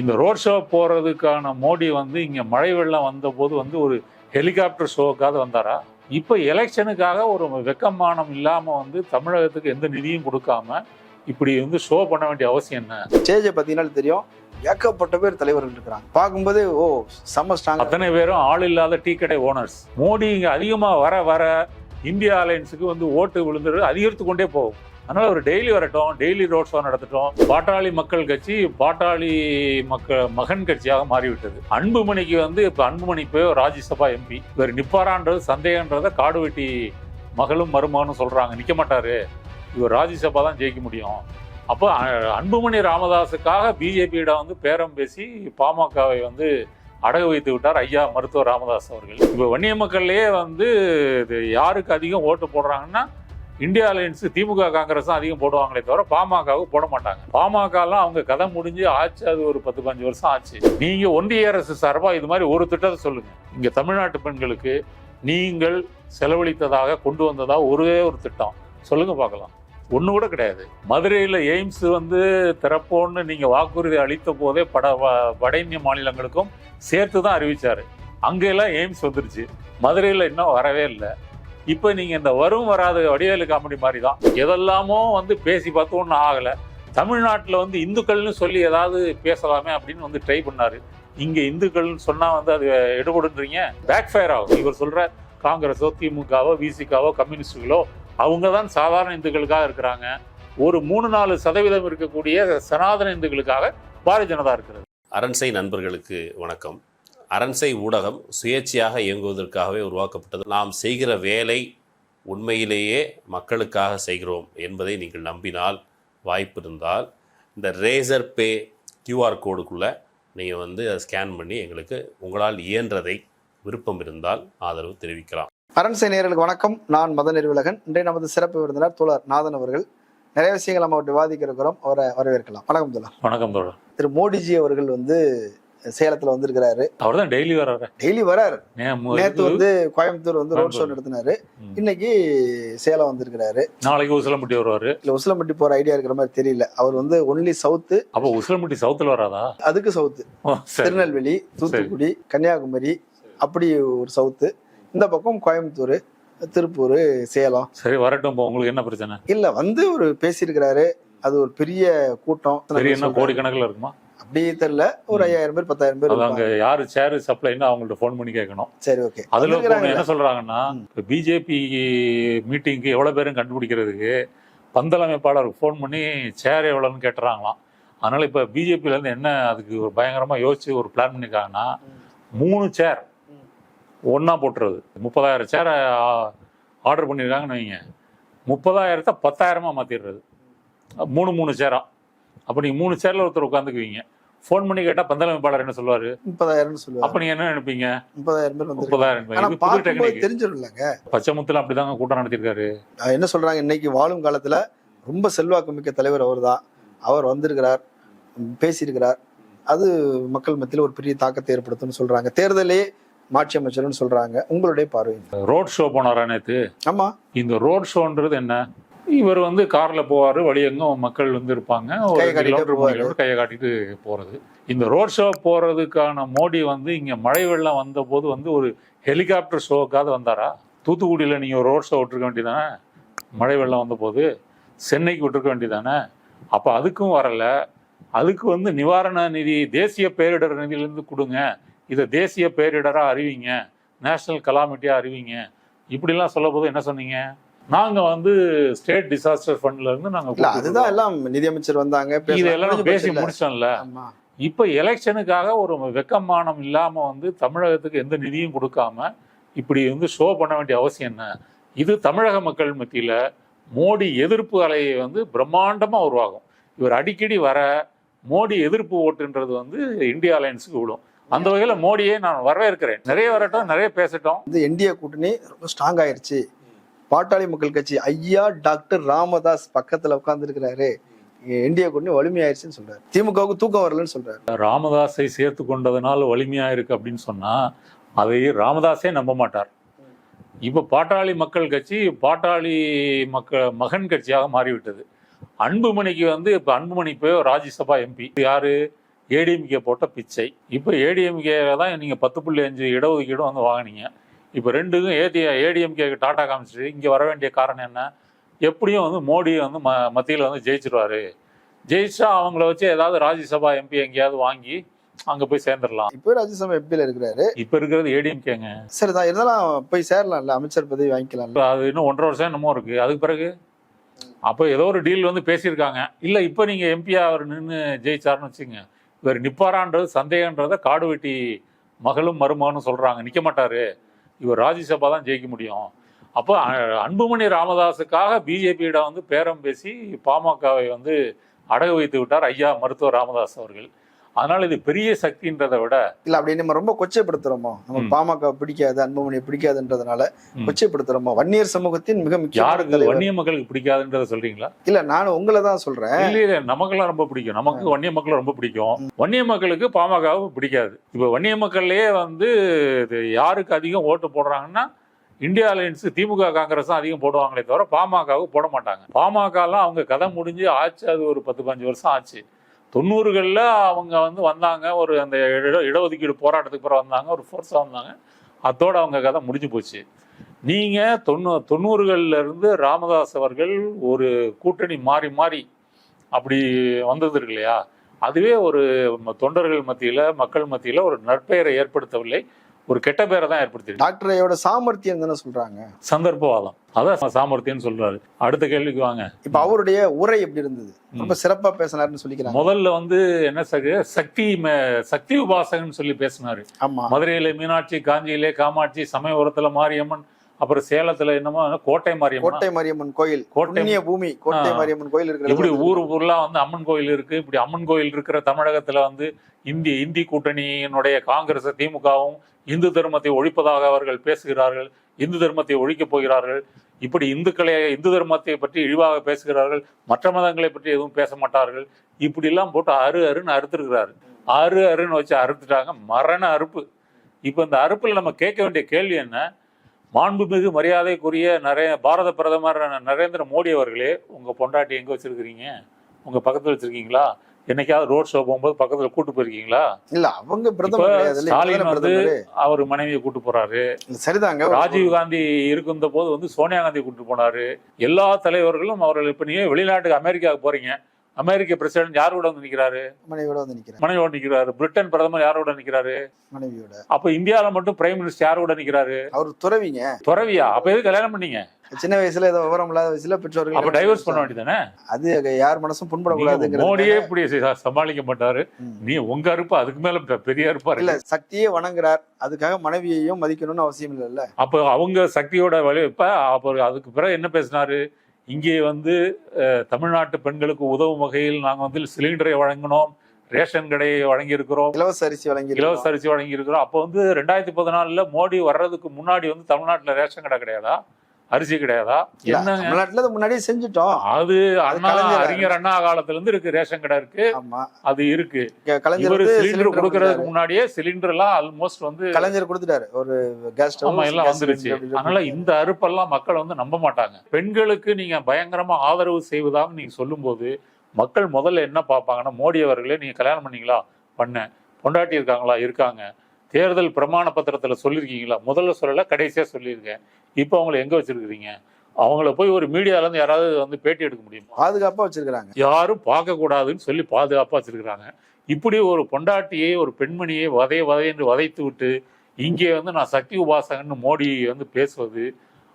இந்த road show போறதுக்கான மோடி வந்து இங்க மழை வெள்ளம் வந்த போது வந்து ஒரு ஹெலிகாப்டர் ஷோக்காக வந்தாரா? இப்போ எலெக்ஷனுக்காக ஒரு வெக்கமானம் இல்லாம வந்து தமிழகத்துக்கு எந்த நிதியும் கொடுக்காம இப்படி வந்து ஷோ பண்ண வேண்டிய அவசியம் என்ன? ஸ்டேஜை பார்த்தீங்கன்னா தெரியும். ஏகப்பட்ட பேர் தலைவர்கள் இருக்கிறாங்க. பார்க்கும்போது ஓ செம்ம ஸ்ட்ராங் அத்தனை பேரும் ஆள் இல்லாத டீ கடை ஓனர்ஸ் மோடி இங்க அதிகமா வர வர இந்தியா அலையன்ஸுக்கு வந்து ஓட்டு விழுந்துரு அதிகரித்து கொண்டே போகும். அதனால ஒரு டெய்லி வரட்டும் டெய்லி ரோட் ஷோ நடத்தட்டும். பாட்டாளி மக்கள் கட்சி பாட்டாளி மக்கள் மகன் கட்சியாக மாறிவிட்டது. அன்புமணிக்கு வந்து இப்போ அன்புமணி போய் ராஜ்யசபா எம்பி இவர் நிப்பாரான்றது சந்தேகன்றத காடு வெட்டி மகளும் மருமகனும் சொல்கிறாங்க நிற்க மாட்டாரு. இவர் ராஜ்யசபா தான் ஜெயிக்க முடியும். அப்போ அ- அன்புமணி ராமதாஸுக்காக பிஜேபியிடம் வந்து பேரம் பேசி பாமகவை வந்து அடகு வைத்து விட்டார் ஐயா மருத்துவர் ராமதாஸ் அவர்கள். இப்போ வன்னிய மக்கள்லேயே வந்து இது யாருக்கு அதிகம் ஓட்டு போடுறாங்கன்னா இந்தியா அலையன்ஸ் திமுக காங்கிரஸ் தான் அதிகம் போடுவாங்களே தவிர பாமகவுக்கு போட மாட்டாங்க. பாமகலாம் அவங்க கதை முடிஞ்சு ஆச்சு அது ஒரு பத்து பஞ்சு வருஷம் ஆச்சு. நீங்க ஒன்றிய அரசு சார்பா இது மாதிரி ஒரு திட்டத்தை சொல்லுங்க. இங்க தமிழ்நாட்டு பெண்களுக்கு நீங்கள் செலவழித்ததாக கொண்டு வந்ததா ஒரே ஒரு திட்டம். சொல்லுங்க பார்க்கலாம். ஒன்று கூட கிடையாது. மதுரையில் எய்ம்ஸ் வந்து திறப்போன்னு நீங்கள் வாக்குறுதி அளித்த போதே பட வ- வட இந்திய மாநிலங்களுக்கும் சேர்த்து தான் அறிவித்தார் அங்கெல்லாம் எய்ம்ஸ் வந்துருச்சு. மதுரையில் இன்னும் வரவே இல்லை. இப்போ நீங்க இந்த வரும் வராத வடிவேலு காமெடி மாதிரி தான் எதெல்லாமோ வந்து பேசி பார்த்து ஒன்றும் ஆகலை. தமிழ்நாட்டில் வந்து இந்துக்கள்னு சொல்லி ஏதாவது பேசலாமே அப்படின்னு வந்து ட்ரை பண்ணாரு. இங்க இந்துக்கள்னு சொன்னா வந்து அது எடுபடுன்றீங்க? பேக் ஃபயர் ஆகும். இவர் சொல்ற காங்கிரஸோ திமுகவோ விசிகாவோ கம்யூனிஸ்டுகளோ அவங்க தான் சாதாரண இந்துக்களுக்காக இருக்கிறாங்க. ஒரு மூணு நாலு சதவீதம் இருக்கக்கூடிய சனாதன இந்துக்களுக்காக பாரதிய ஜனதா இருக்கிறது. அரண்சை நண்பர்களுக்கு வணக்கம். அரண்சை ஊடகம் சுயேட்சையாக இயங்குவதற்காகவே உருவாக்கப்பட்டது. நாம் செய்கிற வேலை உண்மையிலேயே மக்களுக்காக செய்கிறோம் என்பதை நீங்கள் நம்பினால் வாய்ப்பு இருந்தால் இந்த ரேசர் பே கியூஆர் கோடுக்குள்ளே நீங்கள் வந்து அதை ஸ்கேன் பண்ணி எங்களுக்கு உங்களால் இயன்றதை விருப்பம் இருந்தால் ஆதரவு தெரிவிக்கலாம். அரண்சை நேயர்களுக்கு வணக்கம். நான் மத நிர்விலகன். இன்றைய நமது சிறப்பு விருந்தினர் தோழர் நாதன் அவர்கள். நிறைய விஷயங்கள் நம்ம விவாதிக்க இருக்கிறோம். அவரை வரவேற்கலாம். வணக்கம் தோழர். வணக்கம் தோழர். திரு மோடிஜி அவர்கள் வந்து சேலத்துல வந்திருக்கிறாரு. அவர் தான் டெய்லி வர்றாரு. டெய்லி வராரு நேத்து வந்து கோயம்புத்தூர் வந்து ரோட் ஷோ. நடத்தினாரு. இன்னைக்கு சேலம் வந்திருக்கிறாரு. நாளைக்கு உசிலம்பட்டி வருவாரு. இல்ல உசிலம்பட்டி போற ஐடியா இருக்கிற மாதிரி தெரியல. அவர் வந்து ஒன்லி சவுத்து அப்போ உசிலம்பட்டி சவுத்துல வராதா? அதுக்கு சவுத்து திருநெல்வேலி தூத்துக்குடி கன்னியாகுமரி அப்படி ஒரு சவுத்து இந்த பக்கம் கோயம்புத்தூர் திருப்பூர் சேலம். சரி வரட்டும் உங்களுக்கு என்ன பிரச்சனை? இல்ல வந்து ஒரு பேசியிருக்கிறாரு. அது ஒரு பெரிய கூட்டம். பெரிய. கோடிக்கணக்கில் இருக்குமா? அப்படி தெரியல. ஒரு ஐயாயிரம் பேர் பத்தாயிரம் பேர் அங்க. யாரு சேரு சப்ளைன்னு அவங்கள்ட்ட ஃபோன் பண்ணி கேட்கணும். சரி ஓகே. அதுல என்ன சொல்றாங்கன்னா பிஜேபி மீட்டிங்க்கு எவ்வளவு பேரும் கண்டுபிடிக்கிறதுக்கு பந்தலமைப்பாளர் ஃபோன் பண்ணி சேர் எவ்வளோன்னு கேட்டுறாங்களாம். அதனால இப்போ பிஜேபியில இருந்து என்ன அதுக்கு ஒரு பயங்கரமா யோசிச்சு ஒரு பிளான் பண்ணிருக்காங்கன்னா மூணு சேர். ஒண்ணா போட்டுறது. முப்பதாயிரம் சேரை ஆர்டர் பண்ணியிருக்காங்கன்னு வைங்க. முப்பதாயிரத்தை பத்தாயிரமா மாத்திடுறது. மூணு மூணு சேரா அப்போ நீங்க மூணு சேர்ல ஒருத்தர் உட்காந்துக்குவீங்க ஃபோன் பண்ணி கேட்டா பந்தலமைப்பாளர் என்ன சொல்லுவாரு. முப்பதாயிரம்னு சொல்லுவாங்க அப்ப நீங்க என்ன நினைப்பீங்க? முப்பதாயிரம் பேர் முப்பதாயிரம் டெக்னிக் தெரிஞ்சிடும்லங்க பச்சைமுத்துல அப்படிதாங்க கூட்டம் நடத்திருக்காரு. என்ன சொல்றாங்க? இன்னைக்கு வாழும் காலத்துல ரொம்ப செல்வாக்கு மிக்க தலைவர் அவர்தான். அவர் வந்திருக்கிறார் பேசியிருக்கிறார். அது மக்கள் மத்தியில் ஒரு பெரிய தாக்கத்தை ஏற்படுத்தும்னு சொல்றாங்க. தேர்தலே மாட்சி அமைச்சர்னு சொல்றாங்க. உங்களுடைய பார்வை ரோட் ஷோ போனாரா நேத்து? ஆமா. இந்த ரோட் ஷோன்றது என்ன? இவர் வந்து கார்ல போவாரு வழியெங்கும் மக்கள் வந்து இருப்பாங்க. ஒரு கிலோமீட்டர் கையை காட்டிட்டு போறது. இந்த ரோட் ஷோ போறதுக்கான மோடி வந்து இங்க மழை வெள்ளம் வந்த போது வந்து ஒரு ஹெலிகாப்டர் ஷோக்காக வந்தாரா? தூத்துக்குடியில நீங்க ஒரு ரோட் ஷோ விட்டுருக்க வேண்டியதானே? மழை வெள்ளம் வந்த போது சென்னைக்கு விட்டுருக்க வேண்டியதானே? அப்ப அதுக்கும் வரல. அதுக்கு வந்து நிவாரண நிதி தேசிய பேரிடர் நிதியிலிருந்து கொடுங்க. இதை தேசிய பேரிடரா அறிவிங்க. நேஷனல் கலாமிட்டியா அறிவிங்க. இப்படிலாம் சொல்ல போது என்ன சொன்னீங்க? நாங்க வந்து ஸ்டேட் டிசாஸ்டர் ஃபண்ட்ல இருந்து நாங்க இல்ல கொடுத்துட்டு அதுதான் எல்லாம் நிதியமைச்சர் வந்தாங்க. இதெல்லாம் பேசி? முடிச்சோம்ல இப்ப எலெக்ஷனுக்காக ஒரு வெக்கமானம் இல்லாம வந்து தமிழகத்துக்கு எந்த நிதியும் கொடுக்காம இப்படி வந்து ஷோ பண்ண வேண்டிய அவசியம் என்ன? இது தமிழக மக்கள் மத்தியில மோடி எதிர்ப்பு அலையை வந்து பிரம்மாண்டமா உருவாகும் இவர் அடிக்கடி வர மோடி எதிர்ப்பு ஓட்டுன்றது வந்து இந்தியா அலையன்ஸுக்கு விடும் அந்த வகையில மோடியை நான் வரவேற்கிறேன். நிறைய வரட்டும் நிறைய பேசட்டும். வந்து என்டிஏ கூட்டணி ரொம்ப ஸ்ட்ராங் ஆயிருச்சு. பாட்டாளி மக்கள் கட்சி ஐயா டாக்டர் ராமதாஸ் பக்கத்துல உட்கார்ந்துருக்கிறாரு. இந்தியா கொண்டு வலிமையாயிருச்சுன்னு சொல்றாரு. திமுகவுக்கு தூக்கம் வரலன்னு சொல்றாரு. ராமதாஸை சேர்த்து கொண்டதனால் வலிமையாயிருக்கு அப்படின்னு சொன்னா அதை ராமதாஸே நம்ப மாட்டார். இப்போ பாட்டாளி மக்கள் கட்சி பாட்டாளி மக்கள் மகன் கட்சியாக மாறிவிட்டது. அன்புமணிக்கு வந்து இப்போ அன்புமணி போய் ராஜ்யசபா எம்பி. யாரு? ஏடிஎம்கே போட்ட பிச்சை. இப்போ ஏடிஎம்கே தான் நீங்கள் பத்து புள்ளி அஞ்சு இடஒதுக்கீடும் வந்து வாங்கினீங்க. இப்போ ரெண்டுக்கும் ஏடி ஏடிஎம்கே டாட்டா காமிச்சிட்டு இங்கே வர வேண்டிய காரணம் என்ன? எப்படியும் வந்து மோடி வந்து ம மத்தியில் வந்து ஜெயிச்சிருவாரு. ஜெயிச்சா அவங்கள வச்சு ஏதாவது ராஜ்யசபா எம்பி எங்கேயாவது வாங்கி அங்கே போய் சேர்ந்துடலாம். இப்போ ராஜ்யசபா எம்பியில் இருக்கிறாரு. இப்போ இருக்கிறது ஏடிஎம்கேங்க சரிதான் இருந்தாலும் போய் சேரலாம்ல அமைச்சர் பதவி வாங்கிக்கலாம்ல. அது இன்னும் ஒன்றரை வருஷம் என்னமோ இருக்கு. அதுக்கு பிறகு? அப்போ ஏதோ ஒரு டீல் வந்து பேசியிருக்காங்க. இல்லை இப்போ நீங்கள் எம்பியா அவர் நின்று ஜெயிச்சாருன்னு வச்சுங்க இவர் நிப்பாரான்றது சந்தேகன்றதை காடு வெட்டி மகளும் மருமகனும் சொல்கிறாங்க நிற்க மாட்டாரு. இவர் ராஜ்யசபா தான் ஜெயிக்க முடியும். அப்போ அன்புமணி ராமதாஸுக்காக பிஜேபியிடம் வந்து பேரம் பேசி பாமகவை வந்து அடகு வைத்து விட்டார் ஐயா மருத்துவர் ராமதாஸ் அவர்கள். அதனால இது பெரிய சக்தின்றதை விட இல்ல அப்படி நம்ம ரொம்ப கொச்சைப்படுத்துறோமோ? நம்ம. பாமக பிடிக்காது அன்புமணியை பிடிக்காதுன்றதுனால. கொச்சைப்படுத்துறோமோ? வன்னியர் சமூகத்தின் மிக முக்கிய யாருக்கு? வன்னிய மக்களுக்கு பிடிக்காதுன்றதை சொல்றீங்களா? இல்ல நான் உங்களை தான் சொல்றேன். இல்லையே நமக்கெல்லாம் ரொம்ப பிடிக்கும். நமக்கு வன்னிய மக்கள் ரொம்ப பிடிக்கும். வன்னிய மக்களுக்கு பாமகவை பிடிக்காது. இப்போ வன்னிய மக்கள்லயே வந்து யாருக்கு அதிகம் ஓட்டு போடுறாங்கன்னா இந்தியா அலையன்ஸ் திமுக காங்கிரஸ் அதிகம் போடுவாங்களே தவிர பாமகவுக்கு போட மாட்டாங்க. பாமகலாம் அவங்க கதை முடிஞ்சு ஆச்சு அது ஒரு பத்து பதினஞ்சு வருஷம் ஆச்சு. தொண்ணூறுகளில் அவங்க வந்து வந்தாங்க. ஒரு அந்த இட இடஒதுக்கீடு போராட்டத்துக்கு பிறகு வந்தாங்க. ஒரு ஃபோர்ஸாக வந்தாங்க. அதோடு அவங்க கதை முடிஞ்சு போச்சு. நீங்கள் தொண்ணூ தொண்ணூறுகள்லேருந்து ராமதாஸ் அவர்கள் ஒரு கூட்டணி மாறி மாறி அப்படி வந்தது இருக்கு இல்லையா? அதுவே ஒரு தொண்டர்கள் மத்தியில் மக்கள் மத்தியில் ஒரு நற்பெயரை ஏற்படுத்தவில்லை. ஒரு கெட்ட பெயரை தான் ஏற்படுத்திருக்கு டாக்டர் ஐயோட சாமர்த்தியம் தானே சொல்றாங்க. சந்தர்ப்பவாதம். அதான் சாமர்த்தியம்னு சொல்றாரு. அடுத்த கேள்விக்கு வாங்க. இப்ப அவருடைய உரை எப்படி இருந்தது? ரொம்ப சிறப்பா பேசினாருன்னு சொல்லிக்கிறாங்க. முதல்ல வந்து என்ன சக? சக்தி சக்தி உபாசகன்னு சொல்லி பேசினாரு. ஆமா. மதுரையில மீனாட்சி காஞ்சியிலே காமாட்சி சமயபுரத்துல மாரியம்மன் அப்புறம் சேலத்துல என்னமோ கோட்டை மாரியம்மன்? கோட்டை மாரியம்மன் கோயில். கோட்டை- பூமி கோட்டை. மாரியம்மன் கோயில் இப்படி இருக்கிறது ஊர் ஊர்லாம் வந்து அம்மன் கோயில் இருக்கு. இப்படி அம்மன் கோயில் இருக்கிற தமிழகத்துல வந்து இந்தி இந்தி கூட்டணியினுடைய காங்கிரஸ் திமுகவும் இந்து தர்மத்தை ஒழிப்பதாக அவர்கள் பேசுகிறார்கள் இந்து தர்மத்தை ஒழிக்கப் போகிறார்கள் இப்படி இந்துக்களை இந்து தர்மத்தை பற்றி இழிவாக பேசுகிறார்கள் மற்ற மதங்களை பற்றி எதுவும் பேச மாட்டார்கள் இப்படிலாம் போட்டு அரு அருன்னு அறுத்துருக்கிறாரு. அரு அருன்னு வச்சு அறுத்துட்டாங்க மரண அறுப்பு. இப்போ இந்த அறுப்பில் நம்ம கேட்க வேண்டிய கேள்வி என்ன? மாண்புமிகு மரியாதைக்குரிய நிறைய பாரத பிரதமர் நரேந்திர மோடி அவர்களே உங்கள் பொண்டாட்டி எங்கே வச்சுருக்கிறீங்க? உங்கள் பக்கத்தில் வச்சுருக்கீங்களா? என்னைக்காவது ரோட் ஷோ போகும்போது பக்கத்துல கூட்டு போயிருக்கீங்களா? இல்ல அவங்க பிரதமர் ஸ்டாலின் வந்து அவர் மனைவியை கூட்டு போறாரு. சரிதாங்க. ராஜீவ் காந்தி இருந்த போது வந்து சோனியா காந்தி கூட்டு போனாரு. எல்லா தலைவர்களும் அவர்கள் இப்ப நீங்க வெளிநாட்டுக்கு அமெரிக்காவுக்கு போறீங்க. அமெரிக்க பிரசிடென்ட் யாரோட வந்து நிக்கிறாரு? மனைவியோட வந்து நிக்கிறேன் மனைவியோட நிக்கிறாரு. பிரிட்டன் பிரதமர் யாரோட நிக்கிறாரு? மனைவியோட. அப்ப இந்தியால மட்டும் பிரைம் மினிஸ்டர் யாரோட நிக்கிறாரு? அவர் துறவிங்க. துறவியா? அப்ப எது கல்யாணம் பண்ணீங்க? சின்ன வயசுல ஏதோ விவரம் இல்லாத வயசுல பெற்றோர்கள் அப்ப டைவர்ஸ் பண்ண வேண்டியதானே அது யார் மனசும் புண்படக்கூடாதுங்கிறது மோடியே இப்படி சமாளிக்க மாட்டாரு. நீ உங்க அறுப்பு அதுக்கு மேல பெரிய அறுப்பா இல்ல சக்தியே வணங்குறார். அதுக்காக மனைவியையும் மதிக்கணும்னு அவசியம் இல்லைல்ல. அப்ப அவங்க சக்தியோட வழி இப்ப அப்ப அதுக்கு பிறகு என்ன பேசினாரு? இங்கே வந்து தமிழ்நாட்டு பெண்களுக்கு உதவும் வகையில் நாங்க வந்து சிலிண்டரை வழங்கினோம். ரேஷன் கடையை வழங்கி இருக்கிறோம் இலவச அரிசி வழங்கி இலவச அரிசி வழங்கி இருக்கிறோம் அப்போ வந்து ரெண்டாயிரத்தி பதினாலுல மோடி வர்றதுக்கு முன்னாடி வந்து தமிழ்நாட்டுல ரேஷன் கடை கிடையாதா? அரிசி கிடையாதா? தமிழ்நாட்டுல முன்னாடியே செஞ்சுட்டோம். அது அண்ணா அறிஞர் அண்ணா காலத்துல இருந்து இருக்கு ரேஷன் கடை இருக்கு. அது இருக்கு. கலைஞர் சிலிண்டர் கொடுக்கறதுக்கு. முன்னாடியே சிலிண்டர் எல்லாம் ஆல்மோஸ்ட் வந்து கலைஞர் கொடுத்துட்டாரு. ஒரு கேஸ் ஸ்டவ் ஆமா எல்லாம் வந்துருச்சு. அதனால இந்த அறுப்பெல்லாம் மக்கள் வந்து நம்ப மாட்டாங்க. பெண்களுக்கு நீங்க பயங்கரமா ஆதரவு செய்வதாக நீங்க சொல்லும்போது மக்கள் முதல்ல என்ன பார்ப்பாங்கன்னா மோடி அவர்களே நீங்க கல்யாணம் பண்ணீங்களா? பண்ணேன். பொண்டாட்டி இருக்காங்களா? இருக்காங்க. தேர்தல் பிரமாண பத்திரத்துல சொல்லியிருக்கீங்களா? முதல்ல சொல்லல கடைசியா சொல்லியிருக்கேன். இப்போ அவங்கள எங்க வச்சிருக்கிறீங்க? அவங்கள போய் ஒரு மீடியால இருந்து யாராவது வந்து பேட்டி எடுக்க முடியுமா? பாதுகாப்பா வச்சிருக்காங்க யாரும் பார்க்க கூடாதுன்னு சொல்லி பாதுகாப்பா வச்சிருக்கிறாங்க. இப்படி ஒரு பொண்டாட்டியை ஒரு பெண்மணியை வதை வதை என்று வதைத்து விட்டு இங்கே வந்து நான் சக்தி உபாசகன்னு மோடி வந்து பேசுவது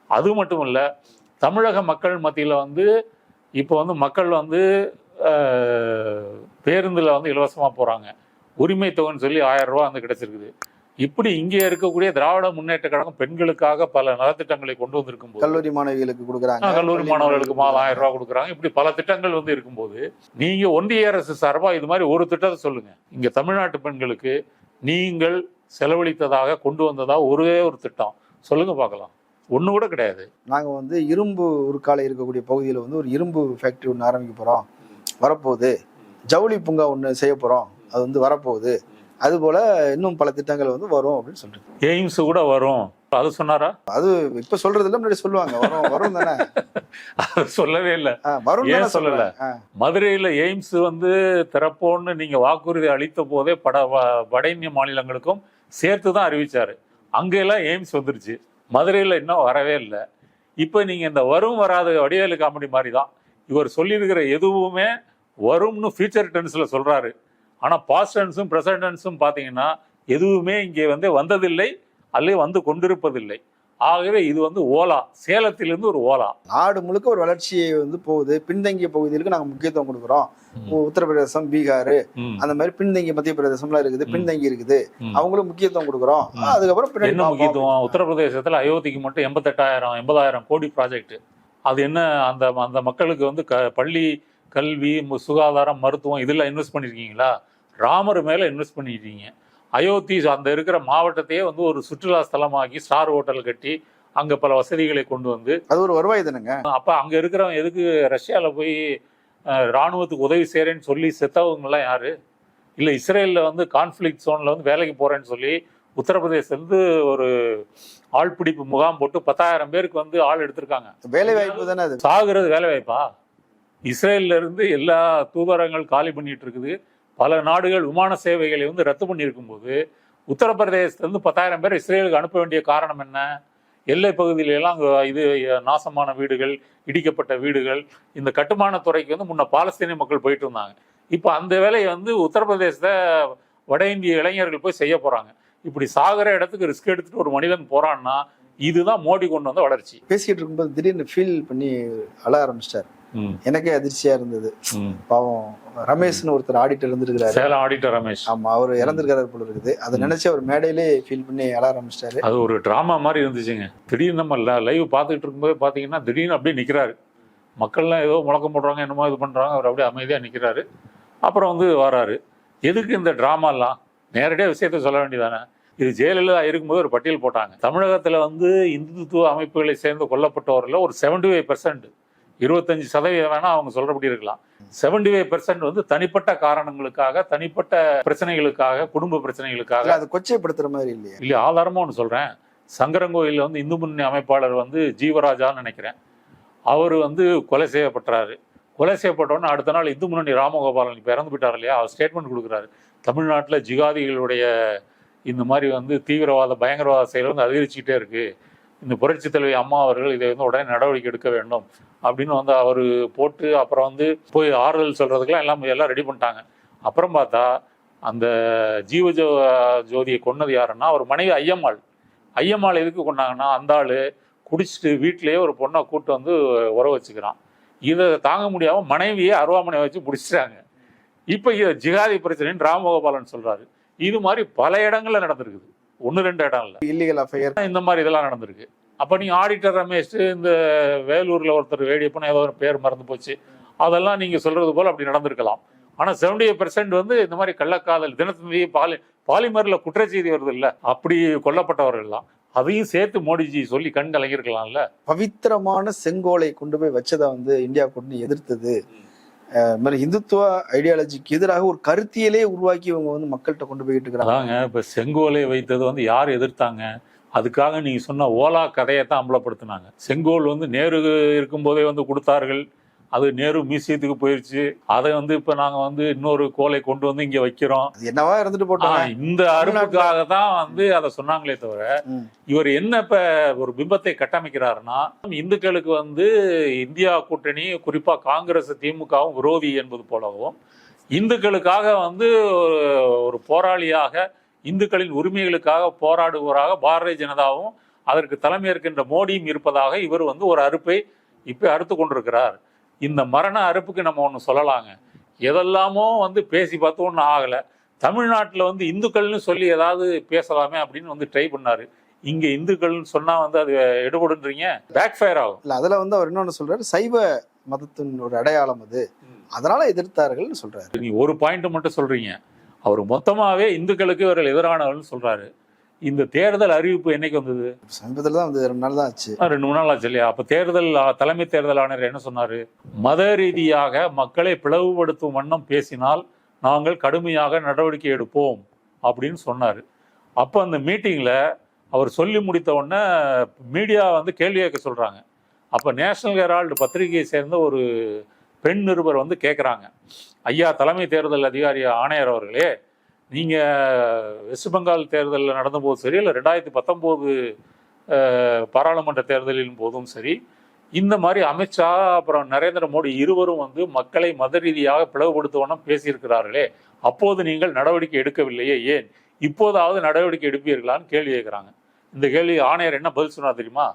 அது மட்டும் இல்ல தமிழக மக்கள் மத்தியில வந்து இப்போ வந்து மக்கள் வந்து பேருந்துல வந்து இலவசமா போறாங்க. உரிமை தொகைன்னு சொல்லி ஆயிரம் ரூபாய் வந்து கிடைச்சிருக்குது. இப்படி இங்கே இருக்கக்கூடிய திராவிட முன்னேற்ற கழகம் பெண்களுக்காக பல நலத்திட்டங்களை கொண்டு வந்திருக்கும் போது கல்லூரி மாணவிகளுக்கு கொடுக்குறாங்க. கல்லூரி மாணவர்களுக்கு மாதம் ஆயிரம் ரூபாய் கொடுக்குறாங்க. இப்படி பல திட்டங்கள் வந்து இருக்கும்போது நீங்க ஒன்றிய அரசு சார்பா இது மாதிரி ஒரு திட்டத்தை சொல்லுங்க. இங்க தமிழ்நாட்டு பெண்களுக்கு நீங்கள் செலவழித்ததாக கொண்டு வந்ததாக ஒரே ஒரு திட்டம். சொல்லுங்க பார்க்கலாம். ஒண்ணு கூட கிடையாது. நாங்க வந்து இரும்பு உருக்காலை இருக்கக்கூடிய பகுதியில் வந்து ஒரு இரும்பு ஃபேக்டரி ஒன்று ஆரம்பிக்க போறோம். வரப்போகுது. ஜவுளி பூங்கா ஒன்று செய்ய போறோம். அது வந்து வரப்போகுது. அதுபோல இன்னும் பல திட்டங்கள் வந்து வரும் அப்படின்னு சொல்லிட்டு எய்ம்ஸ் கூட வரும். அது சொன்னாரா? அது இப்ப சொல்றது இல்ல முன்னாடி சொல்லுவாங்க. வரும் வரும் தானே? அது சொல்லவே இல்லை. வரும் ஏன் சொல்லல? மதுரையில் எய்ம்ஸ் வந்து திறப்போன்னு நீங்க வாக்குறுதி அளித்த போதே பட வட இந்திய மாநிலங்களுக்கும் சேர்த்து தான் அறிவிச்சாரு. அங்கெல்லாம் எய்ம்ஸ் வந்துருச்சு. மதுரையில் இன்னும் வரவே இல்லை. இப்போ நீங்க இந்த வரும் வராத வடிவேலு காமெடி மாதிரி தான். இவர் சொல்லியிருக்கிற எதுவுமே வரும்னு ஃபியூச்சர் டென்ஸ்ல சொல்றாரு. ஆனா பாஸ்ட் டென்ஸும் ப்ரெசன்ட் டென்ஸும் பார்த்தீங்கன்னா எதுவுமே இங்கே வந்து வந்ததில்லை அல்லது வந்து கொண்டிருப்பதில்லை ஆகவே இது வந்து ஓலா சேலத்திலிருந்து ஒரு ஓலா நாடு முழுக்க ஒரு வளர்ச்சியை வந்து போகுது பின்தங்கிய பகுதிகளுக்கு நாங்க முக்கியத்துவம் கொடுக்குறோம். உத்தரப்பிரதேசம் பீகார். அந்த மாதிரி பின்தங்கிய மத்திய பிரதேசம்லாம் இருக்குது. பின்தங்கி இருக்குது. அவங்களும் முக்கியத்துவம் கொடுக்குறோம். அதுக்கப்புறம் என்ன. முக்கியத்துவம் உத்தரப்பிரதேசத்துல அயோத்திக்கு மட்டும் எண்பத்தெட்டாயிரம் எண்பதாயிரம் கோடி ப்ராஜெக்ட் அது என்ன அந்த அந்த மக்களுக்கு வந்து க பள்ளி கல்வி சுகாதாரம் மருத்துவம் இதெல்லாம் இன்வெஸ்ட் பண்ணியிருக்கீங்களா ராமர் மேல இன்வெஸ்ட் பண்ணியிருக்கீங்க அயோத்தி அந்த இருக்கிற மாவட்டத்தையே வந்து ஒரு சுற்றுலா ஸ்தலமாக்கி ஸ்டார் ஹோட்டல் கட்டி அங்க பல வசதிகளை கொண்டு வந்து அது ஒரு வருவாய் தானேங்க? அப்ப அங்க இருக்கிறவன் எதுக்கு ரஷ்யால போய் அஹ், ராணுவத்துக்கு உதவி செய்யறேன்னு சொல்லி செத்தவங்க எல்லாம் யாரு? இல்ல இஸ்ரேல்ல வந்து கான்ஃபிளிக் ஜோன்ல வந்து வேலைக்கு போறேன்னு சொல்லி உத்தரப்பிரதேசத்துலேருந்து ஒரு ஆள் பிடிப்பு முகாம் போட்டு பத்தாயிரம் பேருக்கு வந்து ஆள் எடுத்திருக்காங்க. வேலை வாய்ப்பு தானே அது? சாகுறது வேலை வாய்ப்பா இஸ்ரேல்ல இருந்து எல்லா தூதரங்கள் காலி பண்ணிட்டு இருக்குது பல நாடுகள் விமான சேவைகளை வந்து ரத்து பண்ணியிருக்கும் போது உத்தரப்பிரதேசத்துலேருந்து பத்தாயிரம் பேர் இஸ்ரேலுக்கு அனுப்ப வேண்டிய காரணம் என்ன? எல்லை பகுதியில எல்லாம் இது நாசமான வீடுகள் இடிக்கப்பட்ட வீடுகள் இந்த கட்டுமான துறைக்கு வந்து முன்ன பாலஸ்தீனிய மக்கள் போயிட்டு இருந்தாங்க இப்போ அந்த வேலையை வந்து உத்தரப்பிரதேசத்தை வட இந்திய இளைஞர்கள் போய் செய்ய போறாங்க. இப்படி சாகிற இடத்துக்கு ரிஸ்க் எடுத்துட்டு ஒரு மனிதன் போறான்னா இதுதான் மோடி கொண்டு வந்த வளர்ச்சி. பேசிக்கிட்டு இருக்கும்போது திடீர்னு ஃபீல் பண்ணி அழ ஆரம்பிச்சிட்டார். எனக்கே அதிர்ச்சியா இருந்தது. பாவம் ரமேஷ்னு ஒருத்தர் ஆடிட்டர் இருந்திருக்கிறாரு. சேலம் ஆடிட்டர் ரமேஷ். ஆமா அவர் இறந்திருக்காரு போல இருக்குது. அதை நினைச்சு அவர் மேடையிலே ஃபீல் பண்ணி அழ ஆரம்பிச்சிட்டாரு. அது ஒரு டிராமா மாதிரி இருந்துச்சுங்க. திடீர்னு நம்ம லைவ் பார்த்துக்கிட்டு இருக்கும்போது பார்த்தீங்கன்னா திடீர்னு அப்படியே நிற்கிறாரு மக்கள்லாம் ஏதோ முழக்கம் போடுறாங்க என்னமோ இது பண்ணுறாங்க அவர் அப்படியே அமைதியாக நிற்கிறாரு அப்புறம் வந்து வராரு. எதுக்கு இந்த ட்ராமாலாம் நேரடியாக விஷயத்த சொல்ல வேண்டியதானே? இது ஜெயலலிதா இருக்கும்போது ஒரு பட்டியல் போட்டாங்க. தமிழகத்தில் வந்து இந்துத்துவ அமைப்புகளை சேர்ந்து கொல்லப்பட்டவரில் ஒரு செவன்டி ஃபைவ் பெர்சன்ட் இருபத்தஞ்சு சதவீதம் வேணா அவங்க சொல்றபடி இருக்கலாம். செவன்டி ஃபைவ் பெர்சன்ட் வந்து தனிப்பட்ட காரணங்களுக்காக தனிப்பட்ட பிரச்சனைகளுக்காக குடும்ப பிரச்சனைகளுக்காக. அது கொச்சைப்படுத்துற மாதிரி இல்லையா. இல்ல ஆதாரமா ஒன்று சொல்றேன். சங்கரங்கோயில்ல வந்து இந்து முன்னணி அமைப்பாளர் வந்து ஜீவராஜான்னு நினைக்கிறேன். அவர் வந்து கொலை செய்யப்பட்டாரு கொலை செய்யப்பட்டோன்னு அடுத்த நாள் இந்து முன்னணி ராமகோபாலன் இப்போ இறந்து போயிட்டார் இல்லையா? அவர் ஸ்டேட்மெண்ட் கொடுக்குறாரு. தமிழ்நாட்டில் ஜிகாதிகளுடைய இந்த மாதிரி வந்து தீவிரவாத பயங்கரவாத செயல் வந்து அதிகரிச்சுக்கிட்டே இருக்கு. இந்த புரட்சி தலைவி அம்மா அவர்கள் இதை வந்து உடனே நடவடிக்கை எடுக்க வேண்டும் அப்படின்னு வந்து அவர் போட்டு அப்புறம் வந்து போய் ஆறுதல் சொல்கிறதுக்கெல்லாம் எல்லாம் எல்லாம் ரெடி பண்ணிட்டாங்க. அப்புறம் பார்த்தா அந்த ஜீவஜோ ஜோதியை கொன்னது யாருன்னா அவர் மனைவி ஐயம்மாள். ஐயம்மாள் எதுக்கு கொண்டாங்கன்னா அந்த ஆள் குடிச்சிட்டு வீட்டிலேயே ஒரு பொண்ணை கூட்டு வந்து உறவு வச்சுக்கிறான். இதை தாங்க முடியாமல் மனைவியே அருவாமனையை வச்சு பிடிச்சிட்டாங்க இப்போ இதை ஜிகாதி பிரச்சனைன்னு ராமகோபாலன் சொல்கிறாரு இது மாதிரி பல இடங்களில் நடந்திருக்குது. ஒன்று ரெண்டு இடம் இல்ல. இல்லீகல் அஃபையர் இந்த மாதிரி இதெல்லாம் நடந்திருக்கு. அப்போ நீங்க ஆடிட்டர் ரமேஷ் இந்த வேலூர்ல ஒருத்தர் வேடியப்பன் ஏதோ ஒரு பேர் மறந்து போச்சு. அதெல்லாம் நீங்க சொல்றது போல அப்படி நடந்திருக்கலாம். ஆனா செவன்டி பெர்சென்ட் வந்து இந்த மாதிரி கள்ளக்காதல் தினத்தந்தி பாலி பாலிமர்ல குற்றச்செய்தி வருது இல்ல அப்படி கொல்லப்பட்டவர்கள்லாம் அதையும் சேர்த்து மோடிஜி சொல்லி கண் கலங்கிருக்கலாம்ல பவித்திரமான செங்கோலை கொண்டு போய் வச்சதை வந்து இந்தியா கொண்டு எதிர்த்தது. இது மாதிரி இந்துத்துவ ஐடியாலஜிக்கு எதிராக ஒரு கருத்தியலே உருவாக்கி இவங்க வந்து மக்கள்கிட்ட கொண்டு போயிட்டு இருக்கிறாங்க இப்போ இப்ப செங்கோலை வைத்தது வந்து யார் எதிர்த்தாங்க? அதுக்காக நீங்க சொன்ன ஓலா கதையை தான் அம்பலப்படுத்தினாங்க. செங்கோல் வந்து நேரு இருக்கும்போதே வந்து கொடுத்தார்கள். அது நேரு மியூசியத்துக்கு போயிருச்சு. அதை வந்து இப்ப நாங்க வந்து இன்னொரு கோலை கொண்டு வந்து இங்க வைக்கிறோம். என்னவா இருந்துட்டு ஆ, போட்டாங்க இந்த அருப்புக்காக தான் வந்து அதை சொன்னாங்களே தவிர. இவர் என்ன இப்ப ஒரு பிம்பத்தை கட்டமைக்கிறாருன்னா இந்துக்களுக்கு வந்து இந்தியா கூட்டணி குறிப்பா காங்கிரஸ் திமுகவும் விரோதி என்பது போலவும் இந்துக்களுக்காக வந்து ஒரு- ஒரு போராளியாக இந்துக்களின் உரிமைகளுக்காக போராடுபவராக பாரதிய ஜனதாவும் அதற்கு தலைமையேற்கின்ற மோடியும் இருப்பதாக இவர் வந்து ஒரு அறுப்பை இப்ப அறுத்து கொண்டிருக்கிறார். இந்த மரண அறுப்புக்கு நம்ம ஒன்று சொல்லலாங்க. எதெல்லாமோ வந்து பேசி பார்த்து ஒன்றும் ஆகலை. தமிழ்நாட்டுல வந்து இந்துக்கள்னு சொல்லி ஏதாவது பேசலாமே அப்படின்னு வந்து ட்ரை பண்ணாரு. இங்க இந்துக்கள்னு சொன்னா வந்து அது எடுபடுன்றீங்க? பேக் ஃபயர் ஆகும். இல்ல அதுல வந்து அவர் இன்னொன்னு சொல்றாரு சைவ மதத்தின் ஒரு அடையாளம் அது. அதனால எதிர்த்தார்கள்னு சொல்றாரு. நீ ஒரு பாயிண்ட் மட்டும் சொல்றீங்க. அவர் மொத்தமாவே இந்துக்களுக்கு இவர்கள் எதிரானவர்கள் சொல்றாரு. இந்த தேர்தல் அறிவிப்பு என்னைக்கு வந்தது? சமீபத்துல தான் வந்து ரெண்டு நாள் தான் ஆச்சு. ரெண்டு மூணு நாள் ஆச்சு இல்லையா? அப்ப தேர்தல் தலைமை தேர்தல் ஆணையர் என்ன சொன்னாரு? மத ரீதியாக மக்களை பிளவுபடுத்தும் வண்ணம் பேசினால் நாங்கள் கடுமையாக நடவடிக்கை எடுப்போம் அப்படின்னு சொன்னாரு. அப்ப அந்த மீட்டிங்ல அவர் சொல்லி முடித்த உடனே மீடியா வந்து கேள்வி கேட்க சொல்றாங்க. அப்ப நேஷனல் ஹெரால்டு பத்திரிகையை சேர்ந்த ஒரு பெண் நிருபர் வந்து கேட்குறாங்க ஐயா தலைமை தேர்தல் அதிகாரி ஆணையர் அவர்களே நீங்க வெஸ்ட் பெங்கால் தேர்தலில் நடந்தபோது சரி இல்லை ரெண்டாயிரத்தி பத்தொம்போது பாராளுமன்ற தேர்தலின் போதும் சரி இந்த மாதிரி அமித்ஷா அப்புறம் நரேந்திர மோடி இருவரும் வந்து மக்களை மத ரீதியாக பிளவுபடுத்துவனம் பேசியிருக்கிறார்களே அப்போது நீங்கள் நடவடிக்கை எடுக்கவில்லையே ஏன்? இப்போதாவது நடவடிக்கை எடுப்பீர்களான்னு கேள்வி கேட்குறாங்க. இந்த கேள்வி ஆணையர் என்ன பதில் சொன்னார் தெரியுமா?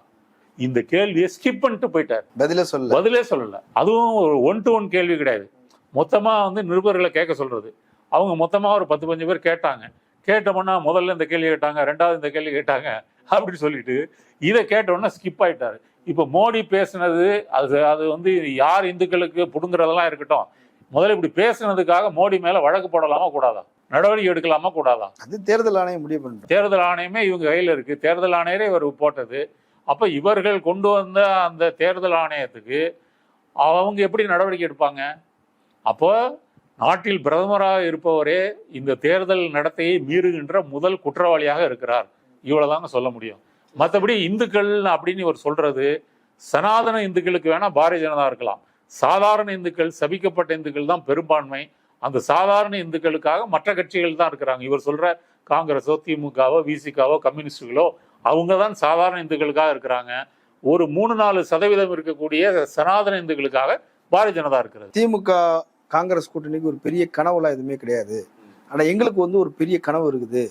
இந்த கேள்வியை ஸ்கிப் பண்ணிட்டு போயிட்டார். பதிலே சொல்ல பதிலே சொல்லல. அதுவும் ஒரு ஒன் டு ஒன் கேள்வி கிடையாது. மொத்தமா வந்து நிருபர்களை கேட்க சொல்றது. அவங்க மொத்தமா ஒரு பத்து பஞ்சு பேர் கேட்டாங்க. கேட்டோம்னா முதல்ல இந்த கேள்வி கேட்டாங்க ரெண்டாவது இந்த கேள்வி கேட்டாங்க அப்படின்னு சொல்லிட்டு இதை கேட்டோன்னா ஸ்கிப் ஆயிட்டாரு. இப்போ மோடி பேசுனது அது அது வந்து யார் இந்துக்களுக்கு புடுங்குறதெல்லாம் இருக்கட்டும். முதல்ல இப்படி பேசுனதுக்காக மோடி மேல வழக்கு போடலாமா கூடாதா? நடவடிக்கை எடுக்கலாமா கூடாதா? அது தேர்தல் ஆணையம் முடிவு பண்ணிட்டு தேர்தல் ஆணையமே இவங்க கையில் இருக்கு. தேர்தல் ஆணையரே இவர் போட்டது. அப்ப இவர்கள் கொண்டு வந்த அந்த தேர்தல் ஆணையத்துக்கு அவங்க எப்படி நடவடிக்கை எடுப்பாங்க? அப்போ நாட்டில் பிரதமராக இருப்பவரே இந்த தேர்தல் நடத்தையை மீறுகின்ற முதல் குற்றவாளியாக இருக்கிறார். இவ்வளவுதாங்க சொல்ல முடியும். மற்றபடி இந்துக்கள் அப்படின்னு இவர் சொல்றது சனாதன இந்துக்களுக்கு வேணா பாரதிய ஜனதா இருக்கலாம். சாதாரண இந்துக்கள் சபிக்கப்பட்ட இந்துக்கள் தான் பெரும்பான்மை. அந்த சாதாரண இந்துக்களுக்காக மற்ற கட்சிகள் தான் இருக்கிறாங்க. இவர் சொல்ற காங்கிரஸோ திமுகவோ விசிகாவோ கம்யூனிஸ்டுகளோ அவங்க தான் சாதாரண இந்துக்களுக்காக இருக்கிறாங்க. ஒரு மூணு நாலு சதவீதம் இருக்கக்கூடிய சனாதன இந்துக்களுக்காக பாரதிய ஜனதா இருக்கிறது. திமுக காங்கிரஸ் கூட்டணிக்கு ஒரு பெரிய கனவுலாம் எதுவுமே கிடையாது. ஆனால் எங்களுக்கு வந்து ஒரு பெரிய கனவு இருக்குது.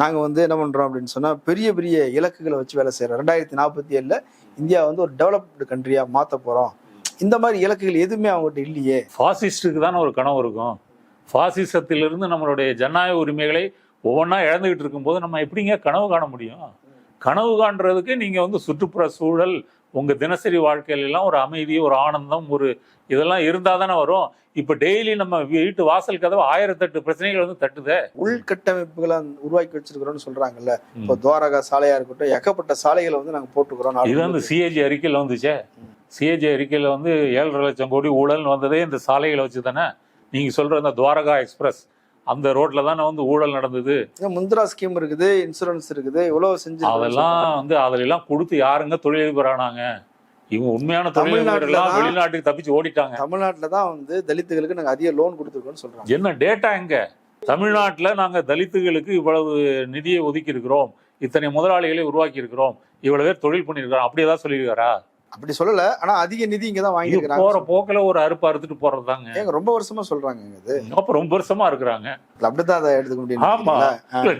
நாங்கள் வந்து என்ன பண்ணுறோம் அப்படின்னு சொன்னால் பெரிய பெரிய இலக்குகளை வச்சு வேலை செய்கிறோம் ரெண்டாயிரத்தி நாற்பத்தி ஏழில் இந்தியா வந்து ஒரு டெவலப்டு கண்ட்ரியாக மாற்ற போகிறோம் இந்த மாதிரி இலக்குகள் எதுவுமே அவங்ககிட்ட இல்லையே. ஃபாசிஸ்டுக்கு தானே ஒரு கனவு இருக்கும். ஃபாசிசத்திலிருந்து நம்மளுடைய ஜனநாயக உரிமைகளை ஒவ்வொன்றா இழந்துகிட்டு இருக்கும்போது நம்ம எப்படிங்க கனவு காண முடியும்? கனவு காண்றதுக்கு நீங்கள் வந்து சுற்றுப்புற சூழல் உங்க தினசரி வாழ்க்கையில எல்லாம் ஒரு அமைதி ஒரு ஆனந்தம் ஒரு இதெல்லாம் இருந்தா தானே வரும். இப்ப டெய்லி நம்ம வீட்டு வாசல் கதவு ஆயிரத்தெட்டு பிரச்சனைகள் வந்து தட்டுதே. உள்கட்டமைப்புகளை உருவாக்கி வச்சிருக்கிறோம்னு சொல்றாங்கல்ல. இப்போ துவாரகா சாலையா இருக்கட்டும் ஏகப்பட்ட சாலைகளை வந்து நாங்க போட்டுக்கிறோம் இது வந்து. சிஏஜி அறிக்கையில் வந்துச்சே. சிஏஜி அறிக்கையில் வந்து ஏழரை லட்சம் கோடி ஊழல்னு வந்ததே இந்த சாலைகளை வச்சு தானே நீங்க சொல்ற அந்த துவாரகா எக்ஸ்பிரஸ். அந்த ரோட்ல தானே வந்து ஊழல் நடந்தது. முத்ரா ஸ்கீம் இருக்குது இன்சூரன்ஸ் இருக்குது இவ்வளவு செஞ்சு அதெல்லாம் வந்து அதுல எல்லாம் கொடுத்து யாருங்க தொழிலதிபர் ஆனாங்க? இவங்க உண்மையான தொழிலதிபர் எல்லாம் தமிழ்நாட்டுல தான் வெளிநாட்டுக்கு தப்பிச்சு ஓடிட்டாங்க. தமிழ்நாட்டுல தான் வந்து தலித்துகளுக்கு நாங்க அதிக லோன் கொடுத்துருக்கோம்னு சொல்றாங்க. என்ன டேட்டா எங்க? தமிழ்நாட்டுல நாங்க தலித்துகளுக்கு இவ்வளவு நிதியை ஒதுக்கி இருக்கிறோம் இத்தனை முதலாளிகளை உருவாக்கி இருக்கிறோம் இவ்வளவு பேர் தொழில் பண்ணியிருக்கிறோம். அப்படி ஏதாவது சொல்லியிருக்காரா? அப்படி சொல்லல. ஆனா அதிக நிதி இங்க தான் இது வாங்கியிருக்கிறாங்க. போற போக்குல ஒரு அறுப்பு அறுத்துட்டு போறதுதாங்க. ஏங்க ரொம்ப வருஷமா சொல்றாங்க இது. அப்ப ரொம்ப வருஷமா இருக்கிறாங்க. அப்படித்தான் அதை எடுத்துக்க முடியும் ஆமா.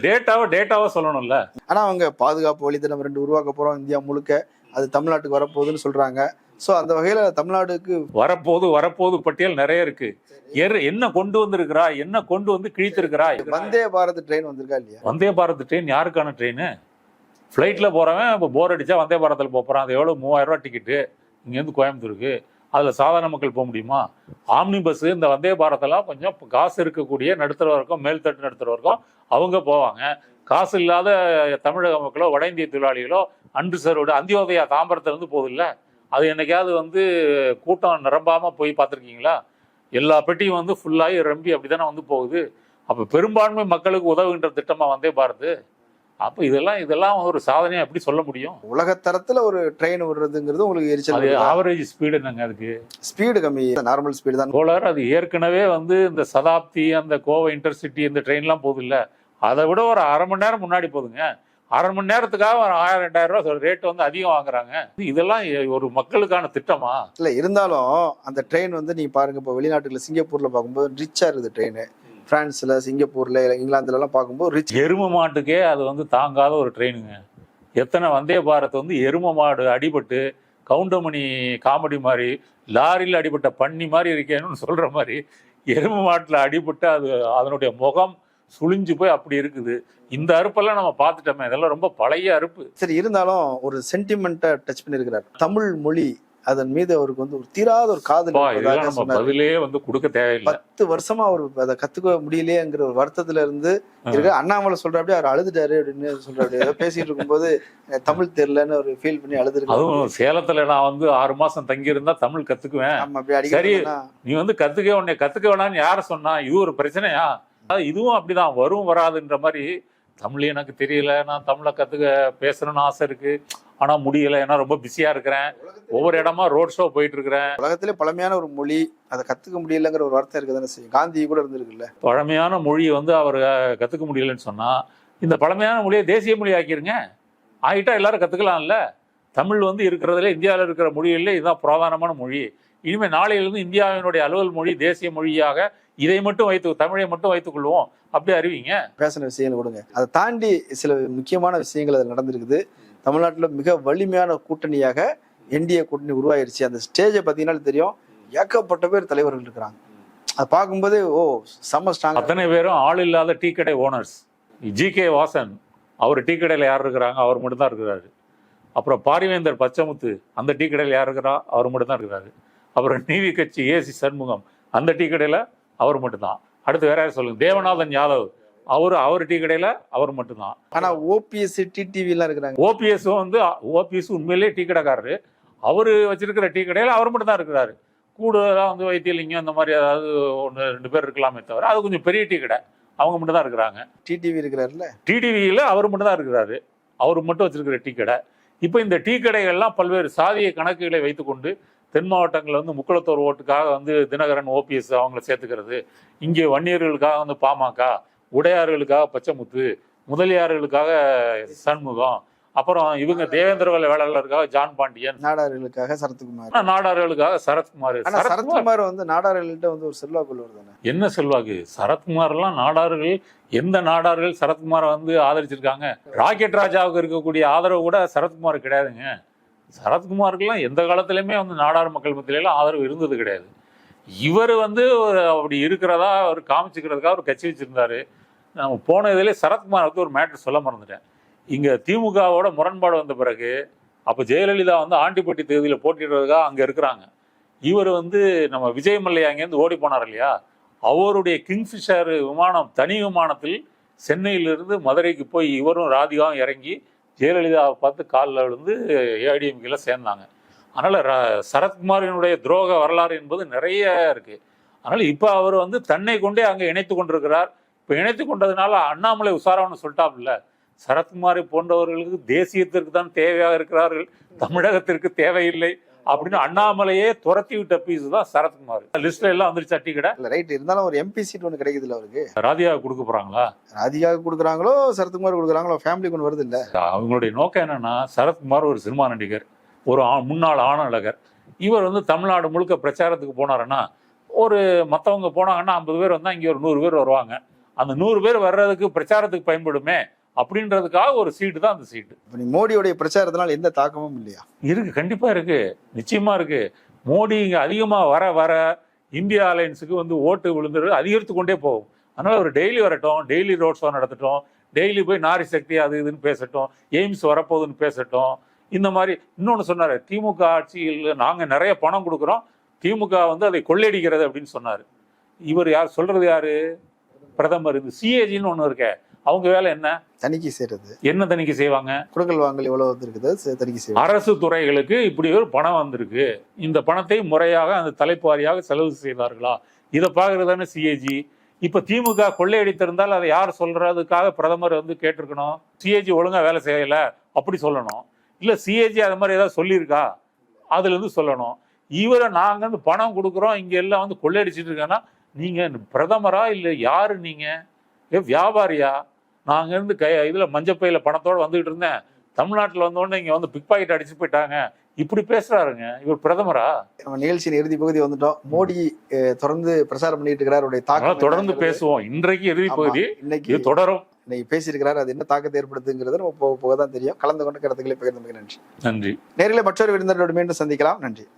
டேட்டாவை டேட்டாவா சொல்லணும்ல. ஆனா அவங்க பாதுகாப்பு வழித்தடம் ரெண்டு உருவாக்க போறோம் இந்தியா முழுக்க. அது தமிழ்நாட்டுக்கு வரப்போகுதுன்னு சொல்றாங்க. சோ அந்த வகையில தமிழ்நாடுக்கு வரப்போது வரப்போது பட்டியல் நிறைய இருக்கு. என்ன கொண்டு வந்திருக்கிறா என்ன கொண்டு வந்து கிழித்திருக்கிறா? வந்தே பாரத் ட்ரெயின் வந்திருக்கா இல்லையா? வந்தே பாரத் ட்ரெயின் யாருக்கான ட்ரெயின்? ஃப்ளைட்டில் போகிறவன் இப்போ போர் அடித்தா வந்தே பாரத்தில் போகிறான் அது எவ்வளோ மூவாயிரரூவா டிக்கெட்டு இங்கேருந்து கோயம்புத்தூருக்கு. அதில் சாதாரண மக்கள் போக முடியுமா? ஆம்னி பஸ் இந்த வந்தே பாரத்தெல்லாம் கொஞ்சம் காசு இருக்கக்கூடிய நடுத்தர மேல்தட்டு நடுத்தர அவங்க போவாங்க. காசு இல்லாத தமிழக மக்களோ வட இந்திய தொழிலாளிகளோ அன்று சரோடு அந்தியோதயா தாம்பரத்துலேருந்து போகுதில்ல? அது என்னைக்காவது வந்து கூட்டம் நிரம்பாமல் போய் பார்த்துருக்கீங்களா? எல்லா பெட்டியும் வந்து ஃபுல்லாகி ரம்பி அப்படிதானே வந்து போகுது. அப்போ பெரும்பான்மை மக்களுக்கு உதவுகின்ற திட்டமாக வந்தே பாரத்? அப்ப இதெல்லாம் இதெல்லாம் ஒரு சாதனையா எப்படி சொல்ல முடியும்? உலக தரத்துல ஒரு ட்ரெயின் விடுறதுங்கிறது உங்களுக்கு அது எரிச்சல் ஆவரேஜ் ஸ்பீடு என்னங்க அதுக்கு? ஸ்பீடு கம்மி. நார்மல் ஸ்பீடு தான். கோளாறு அது ஏற்கனவே வந்து இந்த சதாப்தி அந்த கோவை இன்டர்சிட்டி இந்த ட்ரெயின்லாம் போகுது இல்ல அதை விட ஒரு அரை மணி நேரம் முன்னாடி போகுதுங்க அரை மணி நேரத்துக்காக ஒரு ஆயிரம் ரெண்டாயிரம் ரூபாய் ரேட் வந்து அதிகம் வாங்குறாங்க. இதெல்லாம் ஒரு மக்களுக்கான திட்டமா? இல்ல இருந்தாலும் அந்த ட்ரெயின் வந்து நீங்க பாருங்க இப்போ வெளிநாட்டுல சிங்கப்பூர்ல பார்க்கும்போது ரிச்சா இருக்குது ட்ரெயின் பிரான்ஸ்ல சிங்கப்பூர்ல இல்ல இங்கிலாந்துல எல்லாம் பார்க்கும்போது ரிச் எரும மாட்டுக்கே அது வந்து தாங்காத ஒரு ட்ரெயினுங்க எத்தனை வந்தே பாரத் வந்து எரும மாடு அடிபட்டு கவுண்டமணி காமெடி மாதிரி லாரியில் அடிபட்ட பன்னி மாதிரி இருக்கேன்னு சொல்ற மாதிரி எரும மாட்டில் அடிபட்டு அது அதனுடைய முகம் சுழிஞ்சு போய் அப்படி இருக்குது. இந்த அறுப்பெல்லாம் நம்ம பார்த்துட்டோமே இதெல்லாம் ரொம்ப பழைய அறுப்பு. சரி இருந்தாலும் ஒரு சென்டிமெண்ட்டை டச் பண்ணியிருக்கிறார். தமிழ் மொழி அதன் மீது அவருக்கு வந்து ஒரு தீராத ஒரு காதல். பதிலே வந்து கொடுக்க தேவையில்லை. பத்து வருஷமா அவர் அதை கத்துக்க முடியலையேங்கிற ஒரு வருத்தத்துல இருந்து இருக்க அண்ணாமலை சொல்றாப்படி அவர் அழுதுட்டாரு அப்படின்னு சொல்றாரு ஏதோ பேசிட்டு இருக்கும்போது தமிழ் தெரியலன்னு ஒரு ஃபீல் பண்ணி அதுவும் சேலத்துல நான் வந்து ஆறு மாசம் தங்கி இருந்தா தமிழ் கத்துக்குவேன். சரி. நீ வந்து கத்துக்க உன்னை கத்துக்க வேணாம்னு யார சொன்னா? இது ஒரு பிரச்சனையா இதுவும் அப்படிதான் வரும் வராதுன்ற மாதிரி தமிழ் எனக்கு தெரியல. நான் தமிழை கத்துக்க பேசணும்னு ஆசை இருக்கு. ஆனா முடியல. ஏன்னா ரொம்ப பிஸியா இருக்கிறேன். ஒவ்வொரு இடமா ரோட் ஷோ போயிட்டு இருக்கிறேன். உலகத்திலே பழமையான ஒரு மொழி அதை கத்துக்க முடியலங்கிற ஒரு வார்த்தை இருக்குதானே செய்யும் காந்தி கூட இருந்திருக்குல்ல. பழமையான மொழியை வந்து அவர் கத்துக்க முடியலன்னு சொன்னா இந்த பழமையான மொழியை தேசிய மொழி ஆக்கிருங்க. ஆகிட்டா எல்லாரும் கத்துக்கலாம்ல. தமிழ் வந்து இருக்கிறதுல இந்தியாவில் இருக்கிற மொழிகளில் இதுதான் பிரதானமான மொழி. இனிமே நாளையிலிருந்து இந்தியாவினுடைய அலுவல் மொழி தேசிய மொழியாக இதை மட்டும் வைத்து தமிழை மட்டும் வைத்துக் கொள்வோம். அப்படி அறிவிங்க? பேசின விஷயங்கள் கொடுங்க அதை தாண்டி சில முக்கியமான விஷயங்கள் அதில் நடந்திருக்குது. தமிழ்நாட்டுல மிக வலிமையான கூட்டணியாக என்டிஏ கூட்டணி உருவாயிருச்சு. அந்த ஸ்டேஜை பார்த்தீங்கன்னா தெரியும். ஏகப்பட்ட பேர் தலைவர்கள் இருக்கிறாங்க. அதை பார்க்கும்போதே ஓ செம்ம ஸ்ட்ராங் அத்தனை பேரும் ஆள் இல்லாத டீ கடை ஓனர்ஸ் ஜி. கே. வாசன் அவர் டீ கடையில் யார் இருக்கிறாங்க? அவர் மட்டும்தான் இருக்கிறாரு. அப்புறம் பாரிவேந்தர் பச்சைமுத்து அந்த டீ கடையில் யார் இருக்கிறா? அவர் மட்டும்தான் இருக்கிறாரு. அப்புறம் நீதி கட்சி ஏசி சண்முகம். அந்த டீ கடையில் அவர் மட்டும்தான். அடுத்து வேற யார் சொல்லுங்க? தேவநாதன் யாதவ். அவர் அவர் டீ கடையில் அவர் மட்டும்தான். ஆனா ஓபிஎஸ் டிடிவி எல்லாம் இருக்கிறாங்க. ஓபிஎஸும் வந்து ஓபிஎஸ் உண்மையிலேயே டீ கடைக்காரரு. அவர் வச்சிருக்கிற டீ கடையில் அவர் மட்டும் தான் இருக்கிறாரு. கூடுதலாக வந்து வைத்தியலிங்கம் இந்த மாதிரி ஏதாவது ஒன்று ரெண்டு பேர் இருக்கலாமே தவிர அது கொஞ்சம் பெரிய டீ கடை. அவங்க மட்டும் தான் இருக்கிறாங்க. டிடிவி இருக்கிறாருல்ல? டிடிவியில் அவர் மட்டும் தான் இருக்கிறாரு. அவர் மட்டும் வச்சிருக்கிற டீ கடை. இப்போ இந்த டீ கடைகள்லாம் பல்வேறு சாதிய கணக்குகளை வைத்துக்கொண்டு தென் மாவட்டங்களில் வந்து முக்குளத்தோர் ஓட்டுக்காக வந்து தினகரன் ஓபிஎஸ் அவங்கள சேர்த்துக்கிறது. இங்கே வன்னியர்களுக்காக வந்து பாமக உடையார்களுக்காக பச்சைமுத்து முதலியார்களுக்காக சண்முகம் அப்புறம் இவங்க தேவேந்திரவல வேளாளருக்காக ஜான் பாண்டியன். நாடார்களுக்காக சரத்குமார். நாடார்களுக்காக சரத்குமார். சரத்குமார் வந்து நாடார்கள்ட்ட வந்து ஒரு செல்வாக்குள்ளவர் தானே என்ன செல்வாக்கு? சரத்குமார்லாம் நாடார்கள் எந்த நாடார்கள் சரத்குமாரை வந்து ஆதரிச்சிருக்காங்க? ராக்கெட் ராஜாவுக்கு இருக்கக்கூடிய ஆதரவு கூட சரத்குமார் கிடையாதுங்க. சரத்குமாருக்கெல்லாம் எந்த காலத்துலேயுமே வந்து நாடார் மக்கள் மத்தியிலலாம் ஆதரவு இருந்தது கிடையாது. இவர் வந்து ஒரு அப்படி இருக்கிறதா அவர் காமிச்சுக்கிறதுக்காக ஒரு கட்சி வச்சுருந்தாரு. நம்ம போன இதிலே சரத்குமார் வந்து ஒரு மேட்ரு சொல்ல மறந்துட்டேன். இங்கே திமுகவோட முரண்பாடு வந்த பிறகு அப்போ ஜெயலலிதா வந்து ஆண்டிப்பட்டி தேதியில் போட்டிடுறதுக்காக அங்கே இருக்கிறாங்க. இவர் வந்து நம்ம விஜய் மல்லையா அங்கேருந்து ஓடி போனார் இல்லையா? அவருடைய கிங்ஃபிஷர் விமானம் தனி விமானத்தில் சென்னையிலிருந்து மதுரைக்கு போய் இவரும் ராதிகாவும் இறங்கி ஜெயலலிதாவை பார்த்து காலில் விழுந்து ஏடிஎம்கேல சேர்ந்தாங்க. அதனால் ர- சரத்குமாரினுடைய துரோக வரலாறு என்பது நிறைய இருக்குது அதனால் இப்போ அவர் வந்து தன்னை கொண்டே அங்கே இணைத்து கொண்டிருக்கிறார். இப்போ இணைத்து கொண்டதுனால அண்ணாமலை உசாராவன்னு சொல்லிட்டாப்ல சரத்குமாரை போன்றவர்களுக்கு தேசியத்திற்கு தான் தேவையாக இருக்கிறார்கள். தமிழகத்திற்கு தேவையில்லை. அப்படின்னு அண்ணாமலையே துரத்தி விட்ட பீஸ் தான் சரத்குமார். லிஸ்ட்ல எல்லாம் வந்துருச்சா டீ கடை இல்ல ரைட் இருந்தாலும் ஒரு எம்பி சீட் ஒன்று கிடைக்குதுல்ல அவருக்கு. ராதிகா கொடுக்க போறாங்களா? ராதிகாவுக்கு கொடுக்குறாங்களோ சரத்குமார் கொடுக்குறாங்களோ ஃபேமிலிக்கு ஒன்று வருது இல்ல. அவங்களுடைய நோக்கம் என்னன்னா சரத்குமார் ஒரு சினிமா நடிகர் ஒரு முன்னாள் ஆணழகர். இவர் வந்து தமிழ்நாடு முழுக்க பிரச்சாரத்துக்கு போனாருன்னா ஒரு மற்றவங்க போனாங்கன்னா ஐம்பது பேர் வந்தால் இங்கே ஒரு நூறு பேர் வருவாங்க. அந்த நூறு பேர் வர்றதுக்கு பிரச்சாரத்துக்கு பயன்படுமே அப்படின்றதுக்காக ஒரு சீட்டு தான் அந்த சீட்டு இப்போ நீ மோடியோடைய பிரச்சாரத்தினால எந்த தாக்கமும் இல்லையா? இருக்கு கண்டிப்பா இருக்கு. நிச்சயமா இருக்கு. மோடி இங்க அதிகமா வர வர இந்தியா அலையன்ஸுக்கு வந்து ஓட்டு விழுந்துரு அதிகரித்து கொண்டே போகும். அதனால ஒரு டெய்லி வரட்டும் டெய்லி ரோட் ஷோ நடத்தட்டும் டெய்லி போய் நாரி சக்தி அது இதுன்னு பேசட்டும் எய்ம்ஸ் வரப்போகுதுன்னு பேசட்டும். இந்த மாதிரி இன்னொன்று சொன்னாரு திமுக ஆட்சியில் நாங்க நிறைய பணம் கொடுக்குறோம் திமுக வந்து அதை கொள்ளையடிக்கிறது அப்படின்னு சொன்னாரு. இவர் யார் சொல்றது யாரு? பிரதமர் இந்த சிஏஜின்னு ஒன்று இருக்கே. அவங்க வேலை என்ன? தணிக்கை செய்யறது என்ன தணிக்கை செய்வாங்க? குடுக்கல் வாங்கல் எவ்வளவு வந்திருக்குது? தணிக்கை செய்வது அரசு துறைகளுக்கு இப்படி ஒரு பணம் வந்திருக்கு. இந்த பணத்தை முறையாக அந்த தலைப்பு வாரியாக செலவு செய்தார்களா? இதை பார்க்கறது தானே சிஏஜி. இப்ப திமுக கொள்ளையடித்திருந்தால் அதை யார் சொல்றதுக்காக பிரதமர் வந்து கேட்டிருக்கணும்? சிஏஜி ஒழுங்கா வேலை செய்யல. அப்படி சொல்லணும். இல்ல சிஏஜி அது மாதிரி ஏதாவது சொல்லியிருக்கா? அதுல இருந்து சொல்லணும். இவரை நாங்க வந்து பணம் கொடுக்குறோம். இங்க எல்லாம் வந்து கொள்ளையடிச்சிட்டு இருக்கேன்னா நீங்க பிரதமரா இல்ல யாரு நீங்க? வியாபாரியா? நாங்க இருந்து கை இதுல மஞ்சப்பையில பணத்தோட வந்துகிட்டு இருந்தேன். தமிழ்நாட்டுல வந்த உடனே இங்க வந்து பிக் பாக்கெட் அடிச்சு போயிட்டாங்க. இப்படி பேசுறாருங்க. இவர் பிரதமரா? நம்ம நிகழ்ச்சியின் இறுதி பகுதி வந்துட்டோம். மோடி தொடர்ந்து பிரச்சாரம் பண்ணிட்டு இருக்கிறார். தொடர்ந்து பேசுவோம். இன்றைக்கு இறுதி பகுதி. இன்னைக்கு தொடரும். இன்னைக்கு பேசியிருக்கிறார். அது என்ன தாக்கத்தை ஏற்படுத்துங்கிறது நம்ம போக போக தான் தெரியும். கலந்து கொண்ட கருத்துக்களை பகிர்ந்து நன்றி. நன்றி. நேரில் மற்றொரு விருந்தினரோடு மீண்டும் சந்திக்கலாம். நன்றி.